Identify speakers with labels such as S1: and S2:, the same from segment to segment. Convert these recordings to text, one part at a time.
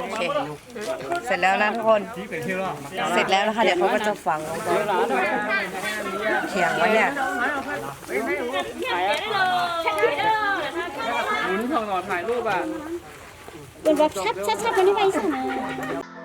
S1: โอเคเสร็จแล้วนะทุกคน เสร็จแล้วนะคะเดี๋ยวเขาก็จะฝังลงไปเขียงไว้เนี่ย
S2: หมุนทองหล่อถ่ายรูปอะ
S3: เป็นแบบชัดชัดชัดมันนี่ไปสินะ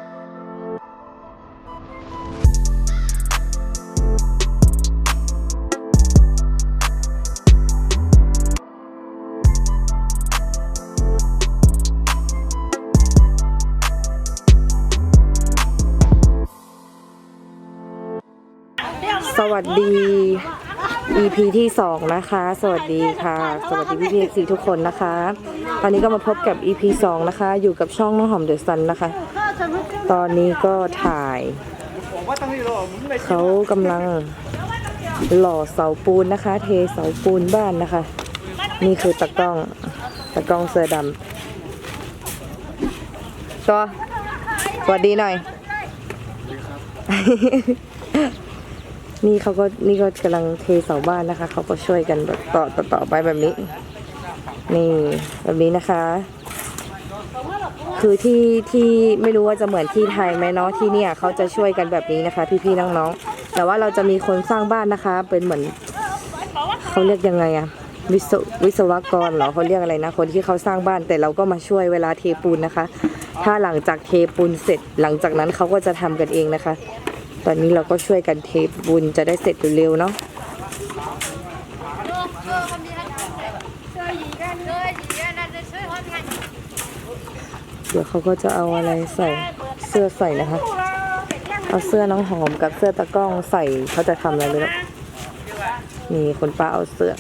S1: วัสดี EP ที่2นะคะ สวัสดีค่ะ สวัสดีพี่พีซีทุกคนนะคะ ตอนนี้ก็มาพบกับ EP 2นะคะ อยู่กับช่องน้องหอมเดอะซันนะคะ ตอนนี้ก็ถ่ายเขากำลังหล่อเสาปูนนะคะ เทเสาปูนบ้านนะคะ นี่คือตะกล้องตะกล้องเสื้อดำตัวสวัสดีหน่อย นี่เขาก็นี่ก็กำลังเทเสาบ้านนะคะ เขาก็ช่วยกันแบบต่อต่อต่อไปแบบนี้ นี่แบบนี้นะคะ คือที่ที่ไม่รู้ว่าจะเหมือนที่ไทยไหมเนาะที่เนี่ยเขาจะช่วยกันแบบนี้นะคะ พี่ๆน้องๆแต่ว่าเราจะมีคนสร้างบ้านนะคะ เป็นเหมือนเขาเรียกยังไงอะวิศววิศวกรเหรอเขาเรียกอะไรนะ คนที่เขาสร้างบ้านแต่เราก็มาช่วยเวลาเทปูนนะคะ ถ้าหลังจากเทปูนเสร็จ หลังจากนั้นเขาก็จะทำกันเองนะคะ ตอนนี้เราก็ช่วยกันเทปูนจะได้เสร็จเร็วๆเนาะเดี๋ยวเขาก็จะเอาอะไรใส่เสื้อใส่นะคะ เอาเสื้อน้องหอมกับเสื้อตะก้องใส่เขาจะทำอะไรไม่รู้นี่คนป้าเอาเสื้อ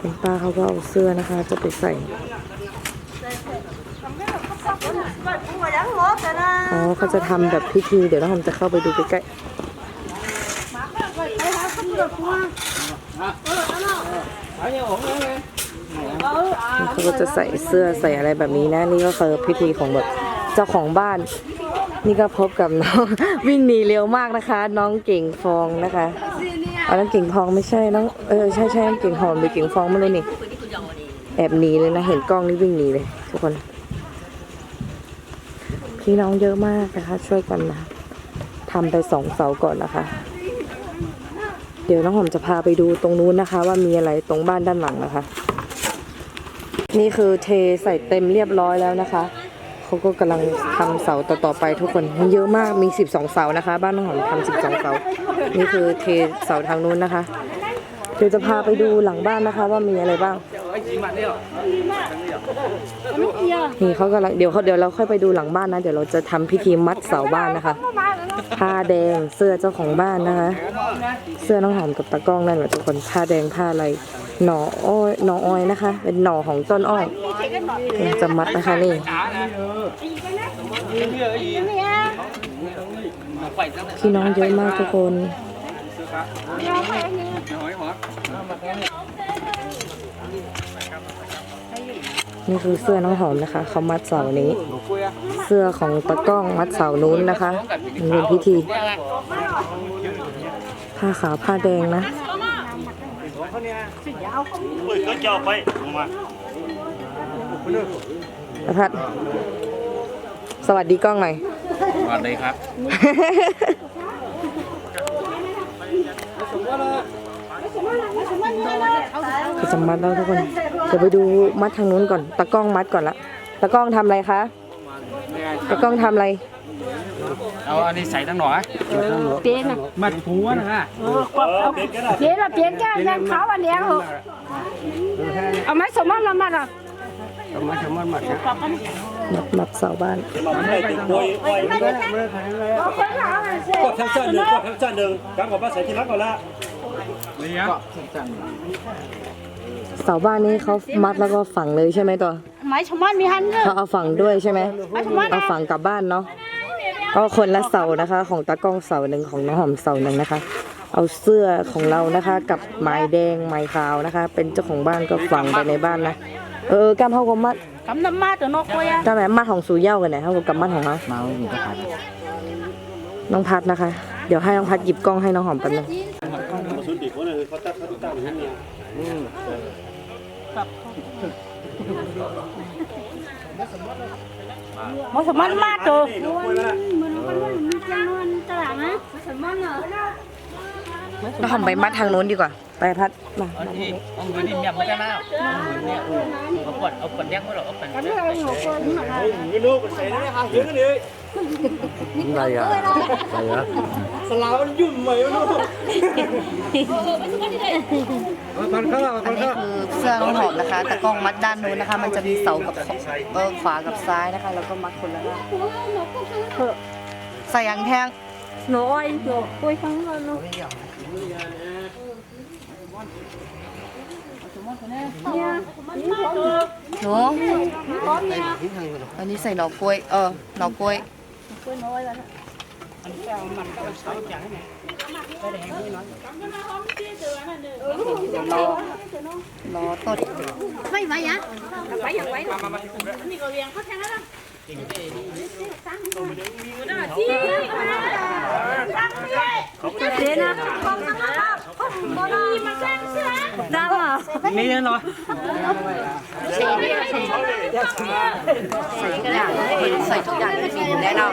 S1: คนป้าเขาก็เอาเสื้อนะคะ จะไปใส่ อ๋อเขาจะทำแบบพิธี เดี๋ยวน้องจะเข้าไปดูใกล้ๆเขาก็จะใส่เสื้อใส่อะไรแบบนี้นะ นี่ก็คือพิธีของแบบเจ้าของบ้าน นี่ก็พบกับน้อง วิ่งหนีเร็วมากนะคะ น้องเก่งฟองนะคะอ๋อน้องเก่งฟองไม่ใช่น้องเออใช่ใช่น้องเก่งหอมหรือเก่งฟองไม่รู้นี่แอบหนีเลยนะ เห็นกล้องนี่วิ่งหนีเลย ทุกคน พี่น้องเยอะมากนะคะ ช่วยกันนะทำไปสองเสาก่อนนะคะ เดี๋ยวน้องหอมจะพาไปดูตรงนู้นนะคะ ว่ามีอะไรตรงบ้านด้านหลังนะคะ นี่คือเทใส่เต็มเรียบร้อยแล้วนะคะเขาก็กำลังทำเสาต่อๆไปทุกคนมันเยอะมากมี 12 เสานะคะ บ้านน้องหอมทำ12 เสา นี่คือเทเสาทางนู้นนะคะ เดี๋ยวจะพาไปดูหลังบ้านนะคะ ว่ามีอะไรบ้าง นี่เขากำลังเดี๋ยวเขาเดี๋ยวเราค่อยไปดูหลังบ้านนะ เดี๋ยวเราจะทำพิธีมัดเสาบ้านนะคะผ้าแดงเสื้อเจ้าของบ้านนะคะ เสื้อน้องหอมกับตะกร้องนั่นแหละทุกคนผ้าแดงผ้าอะไรหน่ออ้อยหน่ออ้อยนะคะ เป็นหน่อของต้นอ้อยเนี่ยจะมัดนะคะนี่พี่น้องเยอะมากทุกคน นี่คือเสื้อน้องหอมนะคะ เขามัดเสานี้ เสื้อของตะกร้องมัดเสานู้นนะคะมันเป็นพิธีผ้าขาวผ้าแดงนะ
S4: Ui, có cho phải không mà
S1: ประพัดสวัสดีกล้องหน่อย
S2: สวัสดีครับ
S1: คือจะมัดแล้วทุกคนเดี๋ยวไปดูมัดทางนู้นก่อน ตะกล้องมัดก่อนละ ตะกล้องทำอะไรคะ ตะกล้องทำอะไร
S2: เอาอันนี้ใส่ตั้งหน่อย
S3: เปลี่ยนอะ
S2: มัดหัวนะฮะ
S4: Ờ, biết cái đó
S3: เปลี่ยนอะเปลี่ยนแก้วยังเขาอันเนี้ยเหรอเอาไม้สมมติละมัดอะ
S1: มัดมัดเสาบ้าน
S4: Mắm này thì quay quay Quạt theo chân đường, quạt theo chân đường Các bạn bác sẽ chỉ lắc vào la
S2: นี่ฮะ
S1: เสาบ้านนี้เขามัดแล้วก็ฝังเลยใช่ไหมตัว
S3: ไม้สมมติมีหันเนอะ
S1: เขาเอาฝังด้วยใช่ไหมเอาฝังกลับบ้านเนาะก็คนละเสานะคะ ของตากล้องเสาหนึ่งของน้องหอมเสาหนึ่งนะคะ เอาเสื้อของเรานะคะ กับไม้แดงไม้ขาวนะคะ เป็นเจ้าของบ้านก็ฝังไปในบ้านนะเออแก้มเขาก็มัด
S3: กำน้ำมาตัวนกกล้วยอะ
S1: ก้ามแม่มัดของสูเย่ากันไหนเขาก็กับมัดของเขา
S2: เมามีกระถาง
S1: น้องพัดนะคะ เดี๋ยวให้น้องพัดหยิบกล้องให้น้องหอมแป๊บนึง
S4: Mà xuống tỉ của này เขาตั้งเขาตั้งอย่างนี้
S3: มอสมันมาตัว
S4: นี่น้องคุยแล้ว
S1: เราหอมไปมัดทางโน้นดีกว่า ไปพัดมา
S2: อันนี้เอาเงินนี่ยำไม่ได้นะเนี่ยเอาปวดเอาปวดแดงก็หรอเอาปวด
S4: เงินลูกใส่ได้ค่ะยืนกันเลย
S5: อะไรอะอะไรอะ
S4: สลามันยุ่มไหมวะลูก
S5: มันเข้ามัน
S1: อันนี้
S5: เข้า
S1: คือเสื้อน้องหอมนะคะ แต่กล้องมัดด้านนู้นนะคะ มันจะมีเสากับเออขวากับซ้ายนะคะ แล้วก็มัดคนละด้านใส่ยางแทง
S3: น้อยตัวคุยข้างนอกเนาะ
S1: หนูอันนี้ใส่หน่อกล้วย เออ หน่อกล้วย รอต้น
S3: ไม่ไหวอะ
S2: นี่ เนาะ
S1: ใส่ทุกอย่างใส่ทุกอย่างที่มีอยู่แน่นอน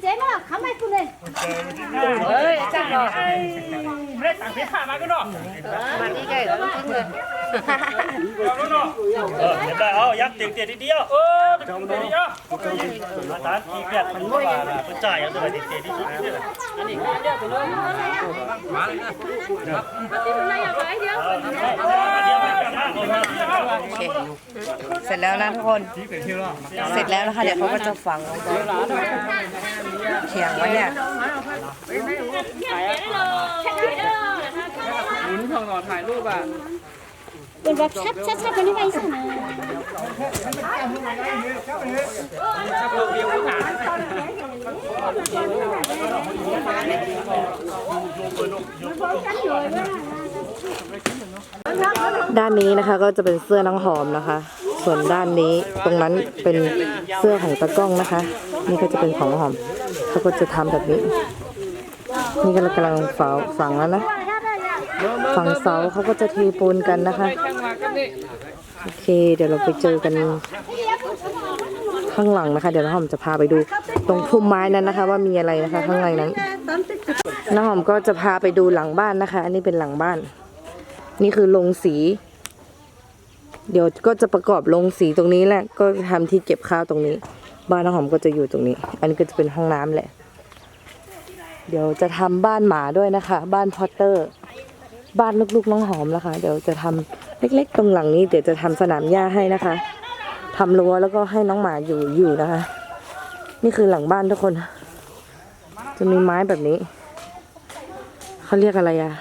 S1: เคแล้วเอ้ยหมัดนี่เลย
S2: ราคาเองอะชี้ทุกวันเอาเลย
S6: Cái tắc với ông, thì chế nó khám ai phụ này.
S2: เฮ้ยจังเนาะไม่ได้สั่งเสียค่ามาก็เนาะ
S1: มานี่ใกล้แล้วจริงเลย
S2: เอาเนาะ
S4: เออเห็นได้เอายักษ์เตียงเตียงทีเดียว
S2: เออเดี๋ยวเดี๋ยว
S4: อาจารย์ที่เรียกมันว่าเป็นจ่ายเอาตัวไหนเตียงที่สุดนี่แหละ
S2: มาเลยนะ
S1: โอเคเสร็จแล้วนะทุกคน เสร็จแล้วนะคะเดี๋ยวเขาก็จะฝังลงไป เขียงไว้เนี่ย
S2: หมุนทองหนอถ่ายรูปอะ
S6: Bên bọc sắt sắt sắt cái này sao mà.
S2: ชักโลเดียวก็ผ่าน
S1: ด้านนี้นะคะก็จะเป็นเสื้อน้องหอมนะคะ ส่วนด้านนี้ตรงนั้นเป็นเสื้อของตะกล้องนะคะ นี่ก็จะเป็นของน้องหอม เขาก็จะทำแบบนี้ นี่ก็กำลังฝังฝังแล้วนะฝังเสาเขาก็จะเทปูนกันนะคะ โอเค เดี๋ยวเราไปเจอกันข้างหลังนะคะ เดี๋ยวน้องหอมจะพาไปดู ตรงพุ่มไม้นั้นนะคะ ว่ามีอะไรนะคะ ข้างในนั้นน้องหอมก็จะพาไปดูหลังบ้านนะคะ อันนี้เป็นหลังบ้าน นี่คือลงสี เดี๋ยวก็จะประกอบลงสีตรงนี้แหละ ก็จะทำที่เก็บข้าวตรงนี้ บ้านน้องหอมก็จะอยู่ตรงนี้ อันนี้ก็จะเป็นห้องน้ำแหละ เดี๋ยวจะทำบ้านหมาด้วยนะคะ บ้านพอตเตอร์ บ้านลูกๆน้องหอมนะคะ เดี๋ยวจะทำเล็ก ๆ ตรงหลังนี้เดี๋ยวจะทำสนามหญ้าให้นะคะทำรั้วแล้วก็ให้น้องหมาอยู่อยู่นะคะ นี่คือหลังบ้านทุกคน จะมีไม้แบบนี้เขาเรียกอะไรอะ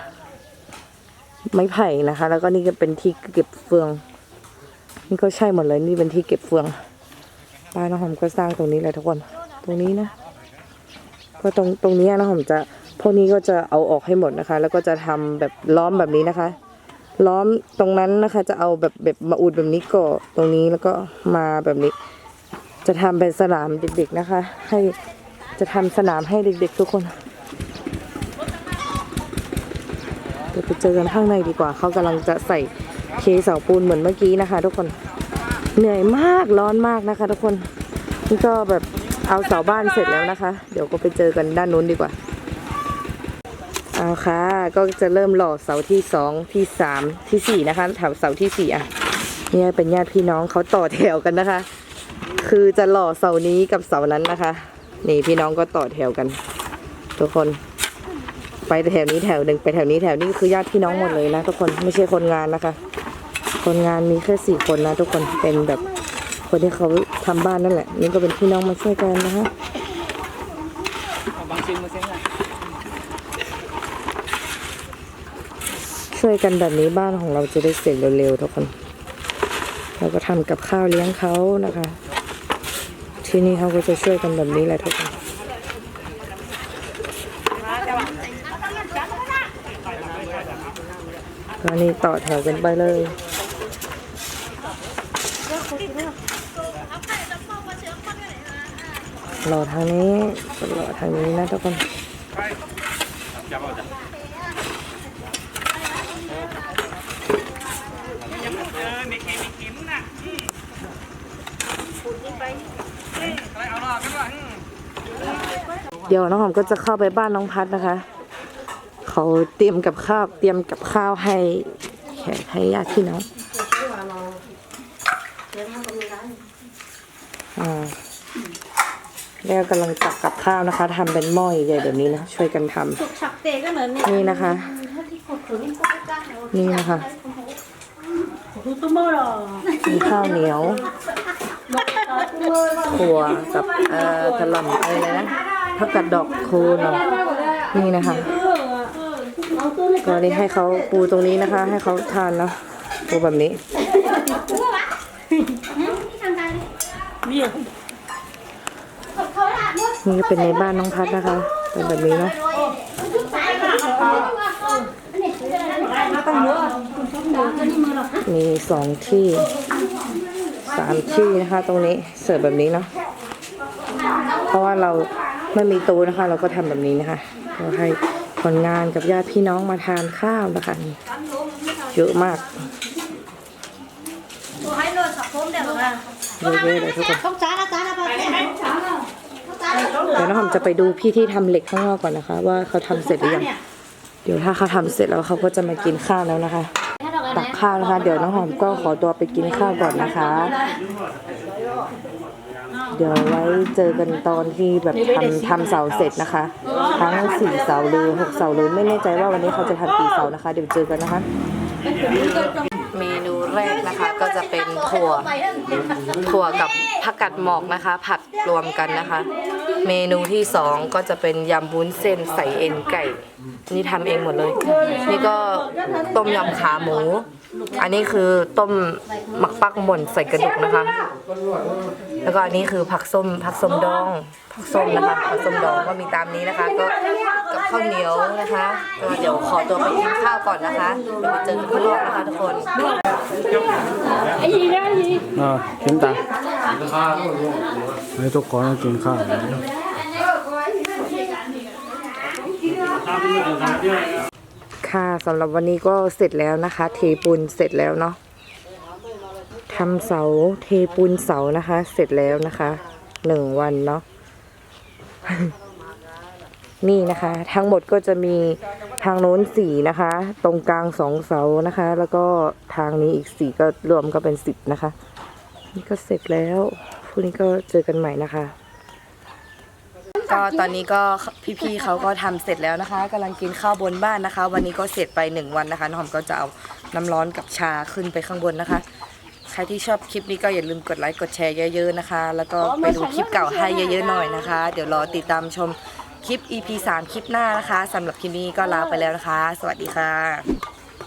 S1: ไม้ไผ่นะคะ แล้วก็นี่ก็เป็นที่เก็บเฟือง นี่ก็ใช่หมดเลยนี่เป็นที่เก็บเฟือง บ้านน้องหอมก็สร้างตรงนี้เลยทุกคน ตรงนี้นะก็ตรงตรงนี้น้องหอมจะพวกนี้ก็จะเอาออกให้หมดนะคะ แล้วก็จะทำแบบล้อมแบบนี้นะคะ ล้อมตรงนั้นนะคะ จะเอาแบบแบบมาอุดแบบนี้ก่อตรงนี้แล้วก็มาแบบนี้ จะทำเป็นสนามเด็กๆนะคะ ให้จะทำสนามให้เด็ก ๆ ทุกคนเดี๋ยวไปเจอกันข้างในดีกว่า เขากำลังจะใส่เคเสาปูนเหมือนเมื่อกี้นะคะ ทุกคน เหนื่อยมากร้อนมากนะคะ ทุกคนนี่ก็แบบเอาเสาบ้านเสร็จแล้วนะคะ เดี๋ยวก็ไปเจอกันด้านนู้นดีกว่าเอาค่ะ ก็จะเริ่มหล่อเสาที่สองที่สามที่สี่นะคะแถวเสาที่สี่อะเนี่ยเป็นญาติพี่น้องเขาต่อแถวกันนะคะ คือจะหล่อเสานี้กับเสานั้นนะคะ นี่พี่น้องก็ต่อแถวกัน ทุกคน ไปแถวนี้แถวหนึ่งไปแถวนี้แถวนี้คือญาติพี่น้องหมดเลยนะทุกคนไม่ใช่คนงานนะคะ คนงานมีแค่สี่คนนะทุกคนเป็นแบบคนที่เขาทำบ้านนั่นแหละ นี่ก็เป็นพี่น้องมาช่วยกันนะคะช่วยกันแบบนี้บ้านของเราจะได้เสร็จเร็วๆทุกคน เราก็ทำกับข้าวเลี้ยงเขานะคะ ที่นี่เขาก็จะช่วยกันแบบนี้แหละทุกคนก็นี่ต่อแถวกันไปเลย รอทางนี้รอทางนี้นะทุกคนเดี๋ยวน้องหอมก็จะเข้าไปบ้านน้องพัดนะคะ เขาเตรียมกับข้าวเตรียมกับข้าวให้แขกให้ญาติพี่น้องอ่า แล้วกำลังตักกับข้าวนะคะทำเป็นหม้อใหญ่ๆแบบนี้นะช่วยกันทำ
S6: Chọc tệ cái lớn này.
S1: นี่นะคะ นี่นะคะมีข้าวเหนียวถั่วกับเอ่อกระหล่ำอะไรนะผักกาดดอกโคนเนาะนี่นะคะ ก็นี่ให้เขาปูตรงนี้นะคะ ให้เขาทานเนาะปูแบบนี้นี่ ก็เป็นในบ้านน้องพัดนะคะ เป็นแบบนี้เนาะมีสองที่สามที่นะคะ ตรงนี้เสิร์ฟแบบนี้เนาะเพราะว่าเราไม่มีตู้นะคะ เราก็ทำแบบนี้นะคะเราให้คนงานกับญาติพี่น้องมาทานข้าวนะคะนี่เยอะมากเยอะๆเลยทุกคน เดี๋ยวน้องหอมจะไปดูพี่ที่ทำเหล็กข้างนอกก่อนนะคะ ว่าเขาทำเสร็จหรือยังเดี๋ยวถ้าเขาทำเสร็จแล้วเขาก็จะมากินข้าวแล้วนะคะ ตักข้าวนะคะ เดี๋ยวน้องหอมก็ขอตัวไปกินข้าวก่อนนะคะ เดี๋ยวไว้เจอกันตอนที่แบบทำทำเสาเสร็จนะคะ ทั้งสี่เสาหรือหกเสาหรือไม่แน่ใจว่าวันนี้เขาจะทำกี่เสานะคะ เดี๋ยวเจอกันนะคะเมนูแรกนะคะก็จะเป็นถั่วถั่วกับผักกัดหมอกนะคะ ผัดรวมกันนะคะ เมนูที่สองก็จะเป็นยำวุ้นเส้นใส่เอ็นไก่ นี่ทำเองหมดเลย นี่ก็ต้มยำขาหมู อันนี้คือต้มหมักปักหม่นใส่กระดูกนะคะ แล้วก็อันนี้คือผักส้มผักส้มดอง ผักส้มนะคะผักส้มดองก็มีตามนี้นะคะ ก็กับข้าวเหนียวนะคะก็เดี๋ยวขอตัวไปกินข้าวก่อนนะคะเดี๋ยวไปเจอกันข้างนอกนะคะทุกคน
S5: อ่ากินตั งให้ทุกคนกินข้าว
S1: ค่ะสำหรับวันนี้ก็เสร็จแล้วนะคะ เทปูนเสร็จแล้วเนาะทำเสาเทปูนเสานะคะ เสร็จแล้วนะคะหนึ่งวันเนาะนี่นะคะ ทั้งหมดก็จะมีทางโน้นสี่นะคะ ตรงกลางสองเสานะคะ แล้วก็ทางนี้อีกสี่ก็รวมก็เป็นสิบนะคะ นี่ก็เสร็จแล้วพรุ่งนี้ก็เจอกันใหม่นะคะ ก็ตอนนี้ก็พี่ๆเขาก็ทำเสร็จแล้วนะคะกำลังกินข้าวบนบ้านนะคะ วันนี้ก็เสร็จไปหนึ่งวันนะคะน้องหอมก็จะเอาน้ำร้อนกับชาขึ้นไปข้างบนนะคะ ใครที่ชอบคลิปนี้ก็อย่าลืมกดไลค์กดแชร์เยอะ ๆนะคะ แล้วก็ไปดูคลิปเก่าให้เยอะ ๆหน่อยนะคะ เดี๋ยวรอติดตามชมคลิป EP 3 คลิปหน้านะคะสำหรับคลิปนี้ก็ลาไปแล้วนะคะ สวัสดีค่ะ